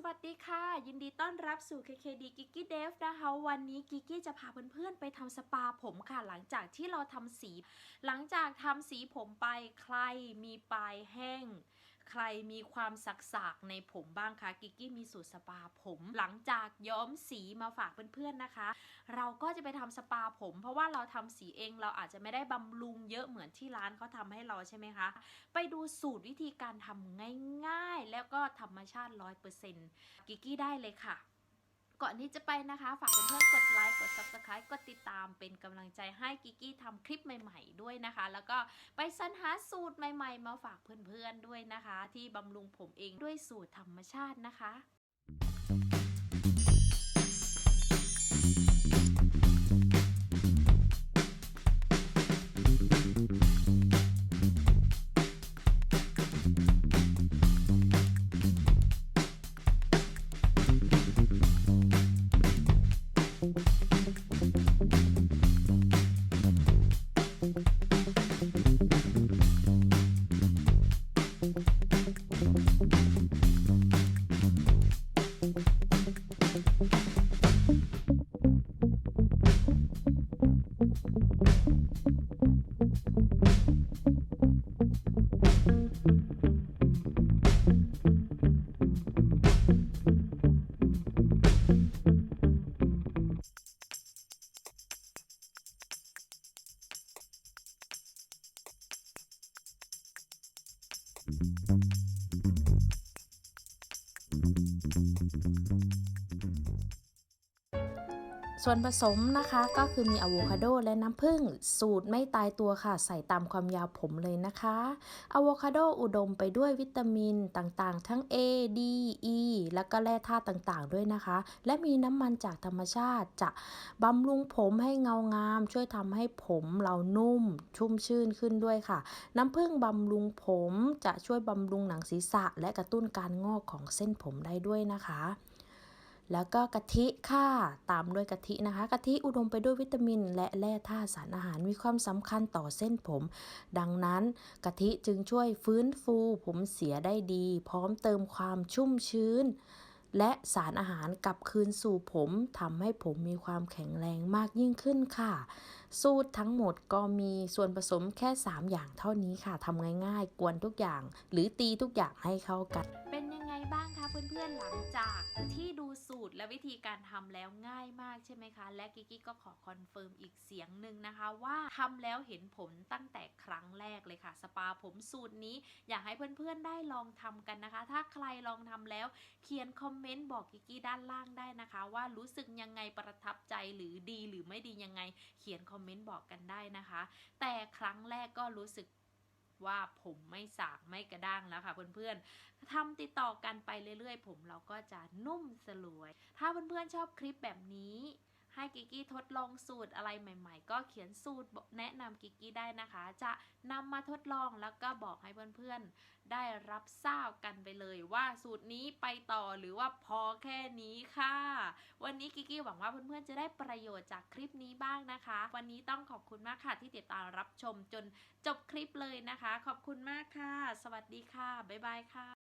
สวัสดีค่ะ ยินดีต้อนรับสู่ KKD g i g g y Dev นะคะวันนี้กิกกี้จะพาเพื่อนๆ ไปทำสปาผมค่ะ หลังจากที่เราทำสี หลังจากทำสีผมไปใครมีปลายแห้ง ใครมีความสักๆในผมบ้างคะกิกกี้มีสูตรสปาผมหลังจากย้อมสีมาฝากเพื่อนๆนะคะ เราก็จะไปทำสปาผม เพราะว่าเราทำสีเองเราอาจจะไม่ได้บำรุงเยอะเหมือนที่ร้านเขาทำให้เราใช่ไหมคะ ไปดูสูตรวิธีการทำง่ายๆ แล้วก็ธรรมชาติ 100%กิกกี้ได้เลยค่ะ ก่อนที่จะไปนะคะ ฝากเพื่อนๆกดไลค์กด Subscribe กด ติดตามเป็นกำลังใจให้กิกกี้ทำคลิปใหม่ๆด้วยนะคะ แล้วก็ไปสรรหาสูตรใหม่ๆ มาฝากเพื่อนๆด้วยนะคะ ที่บำรุงผมเองด้วยสูตรธรรมชาตินะคะ Thank you. ส่วนผสมนะคะก็คือมีอะโวคาโดและน้ำผึ้งสูตรไม่ตายตัวค่ะ ใส่ตามความยาวผมเลยนะคะอะโวคาโดอุดมไปด้วยวิตามินต่างๆ ทั้ง A D E แล้วก็แร่ธาตุต่างๆ ด้วยนะคะ และมีน้ำมันจากธรรมชาติจะบำรุงผมให้เงางาม ช่วยทำให้ผมเรานุ่ม ชุ่มชื่นขึ้นด้วยค่ะ น้ำผึ้งบำรุงผมจะช่วยบำรุงหนังศีรษะ และกระตุ้นการงอกของเส้นผมได้ด้วยนะคะ แล้วก็กะทิค่ะตามด้วยกะทินะคะกะทิอุดมไปด้วยวิตามิน และแร่ธาตุสารอาหารมีความสำคัญต่อเส้นผม ดังนั้นกะทิจึงช่วยฟื้นฟูผมเสียได้ดี พร้อมเติมความชุ่มชื้น และสารอาหารกลับคืนสู่ผมทำให้ผมมีความแข็งแรงมากยิ่งขึ้นค่ะ สูตรทั้งหมดก็มีส่วนผสมแค่ 3 อย่างเท่านี้ค่ะทำง่ายๆ กวนทุกอย่าง หรือตีทุกอย่างให้เข้ากัน เป็นยังไงบ้างคะเพื่อนๆหลังจากที่ สูตรและวิธีการทำแล้วง่ายมากใช่ไหมคะ และกิกกี้ก็ขอคอนเฟิร์มอีกเสียงหนึ่งนะคะ ว่าทำแล้วเห็นผลตั้งแต่ครั้งแรกเลยค่ะ สปาผมสูตรนี้ อยากให้เพื่อนๆได้ลองทำกันนะคะ ถ้าใครลองทำแล้วเขียนคอมเมนต์บอกกิกกี้ด้านล่างได้นะคะ ว่ารู้สึกยังไงประทับใจหรือดีหรือไม่ดียังไงเขียนคอมเมนต์บอกกันได้นะคะ แต่ครั้งแรกก็รู้สึก ว่าผมไม่สากไม่กระด้างแล้วค่ะเพื่อนๆทำติดต่อกันไปเรื่อยๆ ผมเราก็จะนุ่มสลวย ถ้าเพื่อนๆชอบคลิปแบบนี้ ให้กิกกี้ทดลองสูตรอะไรใหม่ ๆ ก็เขียนสูตรแนะนำกิกกี้ได้นะคะ จะนำมาทดลองแล้วก็บอกให้เพื่อนๆ ได้รับทราบกันไปเลยว่าสูตรนี้ไปต่อหรือว่าพอแค่นี้ค่ะ วันนี้กิกกี้หวังว่าเพื่อนๆ จะได้ประโยชน์จากคลิปนี้บ้างนะคะ วันนี้ต้องขอบคุณมากค่ะที่ติดตามรับชมจนจบคลิปเลยนะคะ ขอบคุณมากค่ะ สวัสดีค่ะ บ๊ายบายค่ะ